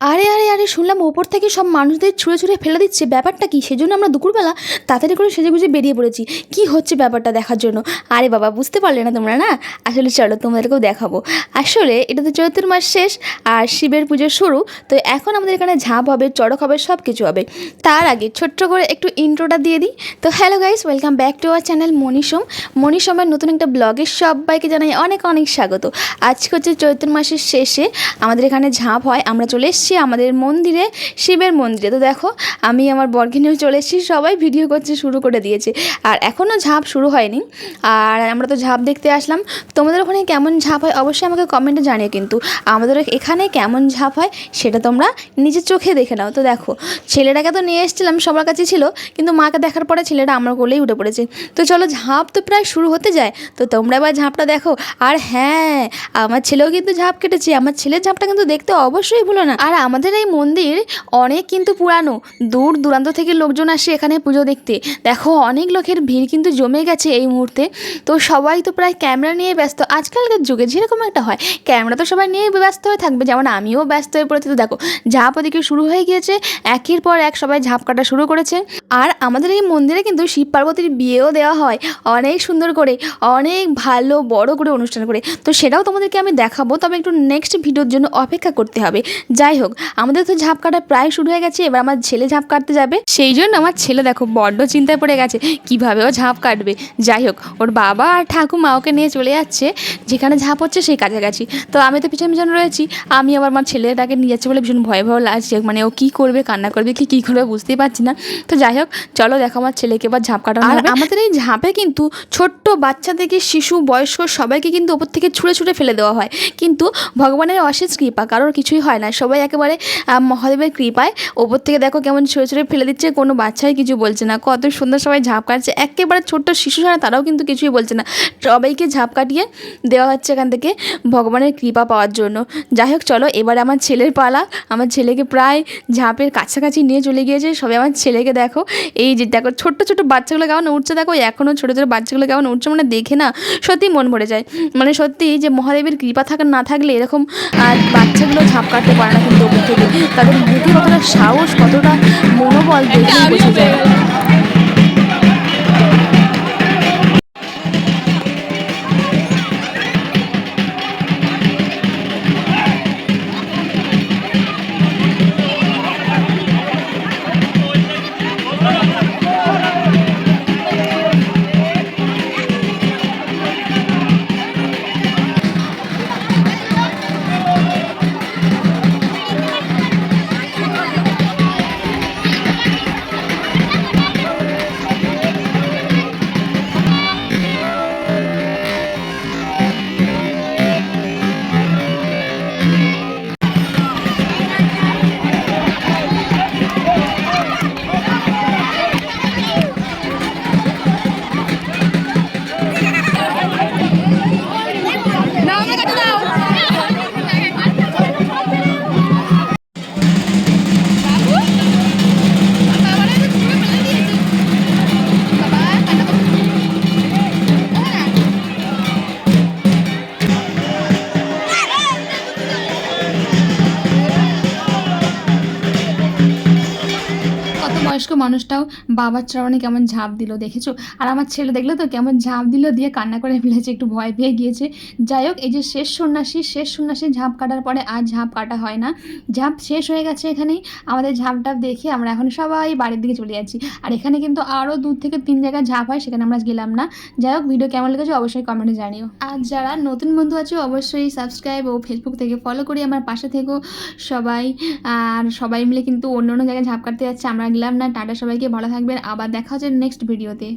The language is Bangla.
আরে আরে আরে শুনলাম ওপর থেকে সব মানুষদের ছুঁড়ে ছুঁড়ে ফেলে দিচ্ছে। ব্যাপারটা কি? সেজন্য আমরা দুপুরবেলা তাড়াতাড়ি করে সেজে গুজে বেরিয়ে পড়েছি। কি হচ্ছে ব্যাপারটা দেখার জন্য? আরে বাবা, বুঝতে পারলে না তোমরা, না? আসলে চলো তোমাদেরকেও দেখাবো। আসলে এটা তো চৈত্র মাস শেষ আর শিবের পুজো শুরু, তো এখন আমাদের এখানে ঝাঁপ হবে, চড়ক হবে সব কিছু হবে। তার আগে ছোট্ট করে একটু ইন্ট্রোটা দিয়ে দিই। তো hello guys, welcome back to our channel Manisham মনীষমের নতুন একটা ব্লগের সবাইকে জানাই অনেক অনেক স্বাগত। আজকে হচ্ছে চৈত্র মাসের শেষে আমাদের এখানে ঝাঁপ হয়, আমরা চলে এসেছি আমাদের মন্দিরে, শিবের মন্দিরে। তো দেখো, আমি আমার বর্গে নিয়েও চলে এসেছি, সবাই ভিডিও করতে শুরু করে দিয়েছে। আর এখনও ঝাঁপ শুরু হয়নি। আর আমরা তো ঝাঁপ দেখতে আসলাম। তোমাদের ওখানে কেমন ঝাঁপ হয় অবশ্যই আমাকে কমেন্টে জানিও কিন্তু। আমাদের এখানে কেমন ঝাঁপ হয় সেটা তোমরা নিজের চোখে দেখে নাও। তো দেখো, ছেলেটাকে তো নিয়ে এসেছিলাম, সবার কাছে ছিল, কিন্তু মাকে দেখার পরে ছেলেটা আমার কোলেই উঠে পড়েছে। তো চলো, ঝাঁপ তো প্রায় শুরু হতে যায়। তো তোমরা এবার ঝাঁপটা দেখো। আর হ্যাঁ আমার ছেলেও কিন্তু ঝাঁপ কেটেছে। আমার ছেলের ঝাঁপটা কিন্তু দেখতে অবশ্যই ভুলো না। আর আমাদের এই মন্দির অনেক কিন্তু পুরানো। দূর দূরান্ত থেকে লোকজন আসে এখানে পুজো দেখতে। দেখো, অনেক লোকের ভিড় কিন্তু জমে গেছে এই মুহূর্তে। তো সবাই তো প্রায় ক্যামেরা নিয়ে ব্যস্ত। আজকালকার যুগে যেরকম একটা হয়, ক্যামেরা তো সবাই নিয়ে ব্যস্ত হয়ে থাকবে। যেমন আমিও ব্যস্ত হয়ে পড়েছি। তো দেখো ঝাঁপ ওদিকে শুরু হয়ে গিয়েছে, একের পর এক সবাই ঝাঁপ কাটা শুরু করেছে। আর আমাদের এই মন্দিরে কিন্তু শিব পার্বতীর বিয়েও দেওয়া হয়। অনেক সুন্দর করে, অনেক ভালো, বড় করে অনুষ্ঠান করে। তো সেটাও তোমাদেরকে আমি দেখাবো। তবে একটু নেক্সট ভিডিওর জন্য অপেক্ষা করতে হবে। যাই হোক, আমাদের তো ঝাঁপ কাটা প্রায় শুরু হয়ে গেছে এবার আমার ছেলে ঝাঁপ কাটতে যাবে। সেই জন্য আমার ছেলে দেখো বড্ড চিন্তায় পড়ে গেছে কীভাবে ও ঝাঁপ কাটবে? যাই হোক ওর বাবা আর ঠাকুমা ওকে নিয়ে চলে যাচ্ছে যেখানে ঝাঁপ হচ্ছে সেই কাছাকাছি। তো আমি তো পিছনে পিছনে রয়েছি আমি আবার আমার ছেলেটাকে নিয়ে যাচ্ছে বলে ভীষণ ভয় ভয় লাগছে মানে ও কী করবে কান্না করবে কি কী করবে বুঝতেই পারছি না। তো যাই হোক চলো দেখো আমার ছেলেকে এবার ঝাঁপ কাটানো আর আমাদের এই ঝাঁপে কিন্তু ছোট্ট বাচ্চা থেকে শিশু বয়স্ক সবাইকে কিন্তু ওপর থেকে ছুঁড়ে ছুঁড়ে ফেলে দেওয়া হয়। কিন্তু ভগবানের অশেষ কৃপা কারোর কিছুই হয় না। সবাই একেবারে মহাদেবের কৃপায় ওপর থেকে দেখো কেমন ছুঁড়ে ছুঁড়ে ফেলে দিচ্ছে, কোনো বাচ্চাই কিছু বলছে না। কত সুন্দর সবাই ঝাঁপ কাটছে। একেবারে ছোট্ট শিশু ছাড়া তারাও কিন্তু কিছুই বলছে না। সবাইকে ঝাঁপ কাটিয়ে দেওয়া হচ্ছে এখান থেকে ভগবানের কৃপা পাওয়ার জন্য। যাই হোক, চলো, এবার আমার ছেলের পালা। আমার ছেলেকে প্রায় ঝাঁপের কাছাকাছি নিয়ে চলে গিয়েছে। সবাই আমার ছেলেকে দেখো। এই যে দেখো, ছোট্ট ছোটো বাচ্চাগুলো কেমন উঠছে দেখো। এখনও ছোটো ছোটো বাচ্চাগুলো কেমন উঠছে মানে দেখে না সত্যি মন ভরে যায়। মানে সত্যি যে মহাদেবের কৃপা থাকা না থাকলে এরকম আর বাচ্চাগুলো ঝাঁপ কাটতে পারে না কিন্তু ওপর থেকে। তাদের মুখে কতটা সাহস কতটা মনোবল দেখে বোঝা যায়। বয়স্ক মানুষটাও বাবার চরণে কেমন ঝাঁপ দিল, দেখেছ? আর আমার ছেলে দেখল তো কেমন ঝাঁপ দিল দিয়ে কান্না করে ফেলেছে, একটু ভয় পেয়ে গিয়েছে। যাই হোক, এই যে শেষ সন্ন্যাসী শেষ সন্ন্যাসী ঝাঁপ কাটার পরে আর ঝাঁপ কাটা হয় না। ঝাঁপ শেষ হয়ে গেছে এখানেই, আমাদের ঝাঁপটা দেখে আমরা এখন সবাই বাড়ির দিকে চলে যাচ্ছি। আর এখানে কিন্তু আরও দু থেকে তিন জায়গায় ঝাঁপ হয়, সেখানে আমরা গেলাম না। যাই হোক, ভিডিও কেমন লেগেছে অবশ্যই কমেন্টে জানিও। আর যারা নতুন বন্ধু আছে, অবশ্যই সাবস্ক্রাইব ও ফেসবুক থেকে ফলো করে আমার পাশে থেকেও সবাই, আর সবাই মিলে কিন্তু অন্য অন্য জায়গায় ঝাঁপ কাটতে যাচ্ছে, আমরা গেলাম না। টাটা সবাইকে ভালো থাকবেন। আবার দেখা হচ্ছে নেক্সট ভিডিওতে